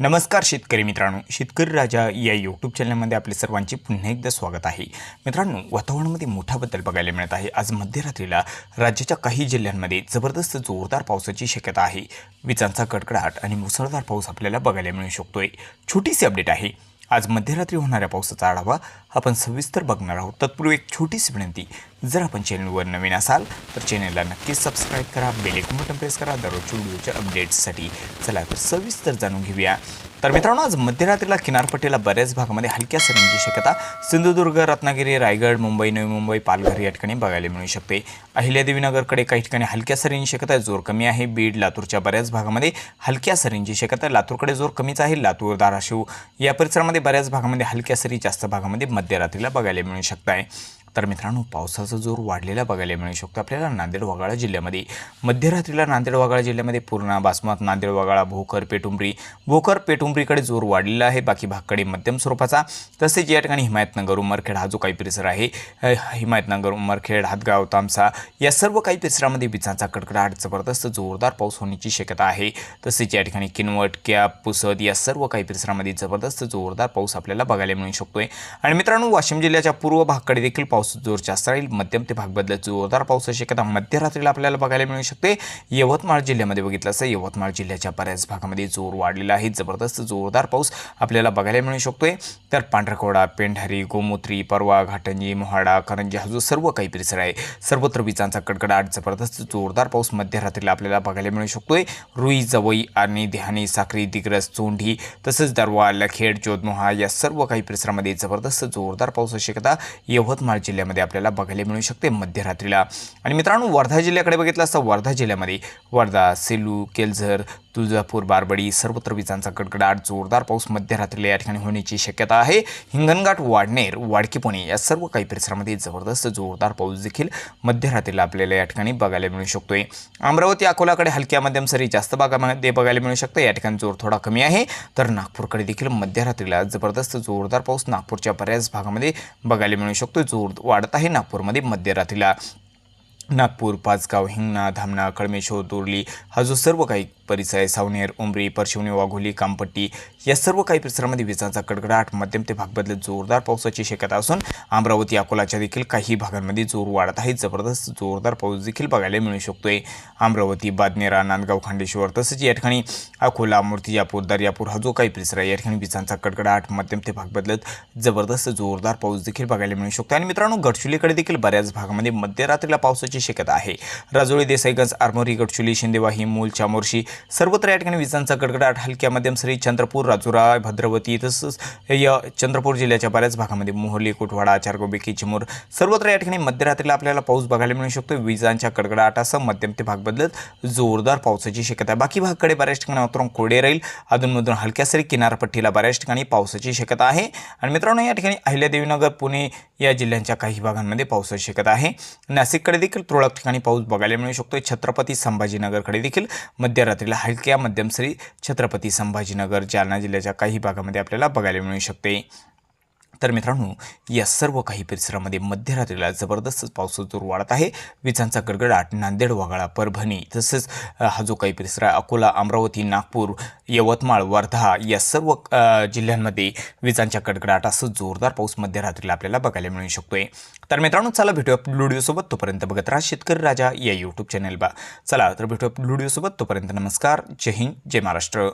नमस्कार शेतकरी मित्रांनो शेतकरी राजा या यूट्यूब चॅनलमध्ये आपले सर्वांचे पुन्हा एकदा स्वागत आहे. मित्रांनो वातावरणामध्ये मोठा बदल बघायला मिळत आहे. आज मध्यरात्रीला राज्याच्या काही जिल्ह्यांमध्ये जबरदस्त जोरदार पावसाची शक्यता आहे. विजांचा कडकडाट आणि मुसळधार पाऊस आपल्याला बघायला मिळू शकतोय. छोटीशी अपडेट आहे. आज मध्यरात्री होणाऱ्या पावसाचा आढावा आपण सविस्तर बघणार आहोत. तत्पूर्वी एक छोटीशी विनंती जर आपण चॅनलवर नवीन असाल तर चॅनलला नक्कीच सबस्क्राईब करा बेलेकून बटन प्रेस करा दररोजच्या व्हिडिओच्या अपडेट्ससाठी चला तर सविस्तर जाणून घेऊया. तर मित्रांनो आज मध्यरात्रीला किनारपट्टीला बऱ्याच भागामध्ये हलक्या सरींची शक्यता. सिंधुदुर्ग रत्नागिरी रायगड मुंबई नवी मुंबई पालघर या ठिकाणी बघायला मिळू शकते. अहिल्यादेवीनगरकडे काही ठिकाणी हलक्या सरींची शक्यता आहे जोर कमी आहे. बीड लातूरच्या बऱ्याच भागामध्ये हलक्या सरींची शक्यता आहे. लातूरकडे जोर कमीच आहे लातूर धाराशिव या परिसरामध्ये बऱ्याच भागामध्ये हलक्या सरी जास्त भागामध्ये मध्यरात्रीला बघायला मिळू शकत आहे तर मित्रांनो पावसाचा जोर वाढलेला बघायला मिळू शकतो आपल्याला नांदेड वगाळा जिल्ह्यामध्ये. मध्यरात्रीला नांदेड वगाळा जिल्ह्यामध्ये पूर्णा बासमत नांदेड वगाळा भोकर पेटुंबरी. भोकर पेटुंबरीकडे जोर वाढलेला आहे. बाकी भागकडे मध्यम स्वरूपाचा. तसेच या ठिकाणी हिमायतनगर उमरखेड हा जो काही परिसर आहे हिमायतनगर उमरखेड हातगाव तामसा या सर्व काही परिसरामध्ये विजांचा कडकडाट जबरदस्त जोरदार पाऊस होण्याची शक्यता आहे. तसेच या ठिकाणी किनवट कॅप पुसद या सर्व काही परिसरामध्ये जबरदस्त जोरदार पाऊस आपल्याला बघायला मिळू शकतोय. आणि मित्रांनो वाशिम जिल्ह्याच्या पूर्व भागकडे देखील पाऊस जोर जास्त राहील मध्यम ते भाग जोरदार पावसाची शक्यता मध्यरात्रीला आपल्याला बघायला मिळू शकते. यवतमाळ जिल्ह्यामध्ये बघितलं असं यवतमाळ जिल्ह्याच्या बऱ्याच भागामध्ये जोर वाढलेला आहे. जबरदस्त जोरदार पाऊस आपल्याला बघायला मिळू शकतोय. तर पांढरकोडा पेंढारी गोमूत्री परवा घाटंजी मोहाडा करंजी हा जो सर्व काही परिसर आहे. सर्वत्र विजांचा कडकडाट जबरदस्त जोरदार पाऊस मध्यरात्रीला आपल्याला बघायला मिळू शकतोय. रुई जवई आणि ध्यानी साखरी दिग्रस चोंढी तसंच दरवा लखेड जोधमोहा या सर्व काही परिसरामध्ये जबरदस्त जोरदार पाऊस शक्यता यवतमाळ जिल्ह्यामध्ये आपल्याला बघायला मिळू शकते मध्यरात्रीला. आणि मित्रांनो वर्धा जिल्ह्याकडे बघितलं असता वर्धा जिल्ह्यामध्ये वर्धा सेलू केलझर तुळजापूर बारबडी सर्वत्र विजांचा कडकडाट जोरदार पाऊस मध्यरात्रीला या ठिकाणी होण्याची शक्यता आहे. हिंगणघाट वाडनेर वाडकी पुणे या सर्व काही परिसरामध्ये जबरदस्त जोरदार पाऊस देखील मध्यरात्रीला आपल्याला या ठिकाणी बघायला मिळू शकतोय. अमरावती अकोलाकडे हलक्या मध्यम सरी जास्त भागामध्ये बघायला मिळू शकतं. या ठिकाणी जोर थोडा कमी आहे. तर नागपूरकडे देखील मध्यरात्रीला जबरदस्त जोरदार पाऊस नागपूरच्या बऱ्याच भागामध्ये बघायला मिळू शकतो जोर वाढत आहे नागपूरमध्ये मध्यरात्रीला. नागपूर पाचगाव हिंगणा धामणा कळमेश्वर दोरली हा जो सर्व काही परिसर आहे सावनेर उमरी परशिवनी वाघोली कामपट्टी या सर्व काही परिसरामध्ये विजांचा कडकडाट मध्यम ते भाग बदलत जोरदार पावसाची शक्यता असून अमरावती अकोलाच्या देखील काही भागांमध्ये जोर वाढत आहे. जबरदस्त जोरदार पाऊस देखील बघायला मिळू शकतोय. अमरावती बादनेरा नांदगाव खांडेश्वर तसेच या ठिकाणी अकोला मूर्तिजापूर दर्यापूर हा जो काही परिसर आहे या ठिकाणी विजांचा कडकडाट मध्यम ते भाग बदलत जबरदस्त जोरदार पाऊस देखील बघायला मिळू शकतो. आणि मित्रांनो गडचुलीकडे देखील बऱ्याच भागामध्ये मध्यरात्रीला पावसाची शक्यता आहे. राजोळी देसाईगंज आरमोरी गडचुली शिंदेवाही मूल चामोर्शी सर्वत्र या ठिकाणी विजांचा कडकडाट हलक्या मध्यम सरी चंद्रपूर राजुरा भद्रवती तसंच या चंद्रपूर जिल्ह्याच्या बऱ्याच भागामध्ये मोहली कुटवाडा चारगोबेकी चिमूर सर्वत्र या ठिकाणी मध्यरात्रीला आपल्याला पाऊस बघायला मिळू शकतो. विजांच्या कडकडाटासह मध्यम ते भाग बदलत जोरदार पावसाची शक्यता आहे. बाकी भागकडे बऱ्याच ठिकाणी वातावरण कोरडे राहील. अधूनमधून हलक्या सरी किनारपट्टीला बऱ्याच ठिकाणी पावसाची शक्यता आहे. आणि मित्रांनो या ठिकाणी अहिल्यादेवीनगर पुणे या जिल्ह्यांच्या काही भागांमध्ये पावसाची शक्यता आहे. नाशिककडे देखील तुरळक ठिकाणी पाऊस बघायला मिळू शकतो छत्रपती संभाजीनगरकडे देखील रात्रीला हलक्या मध्यम सरी छत्रपती संभाजीनगर जालना जिल्ह्याच्या काही भागामध्ये आपल्याला बघायला मिळू शकते. तर मित्रांनो या सर्व काही परिसरामध्ये मध्यरात्रीला जबरदस्त पावसाचा जोर वाढत आहे. विजांचा गडगडाट नांदेड वगाळा परभणी तसेच हा जो काही परिसर आहे अकोला अमरावती नागपूर यवतमाळ वर्धा या सर्व जिल्ह्यांमध्ये विजांच्या कडकडाटासह जोरदार पाऊस मध्यरात्रीला आपल्याला बघायला मिळू शकतोय. तर मित्रांनो चला भेटूया व्हिडिओसोबत तोपर्यंत बघत राहा शेतकरी राजा या यूट्यूब चॅनेल बा चला तर भेटूया व्हिडिओसोबत तोपर्यंत नमस्कार. जय हिंद जय महाराष्ट्र.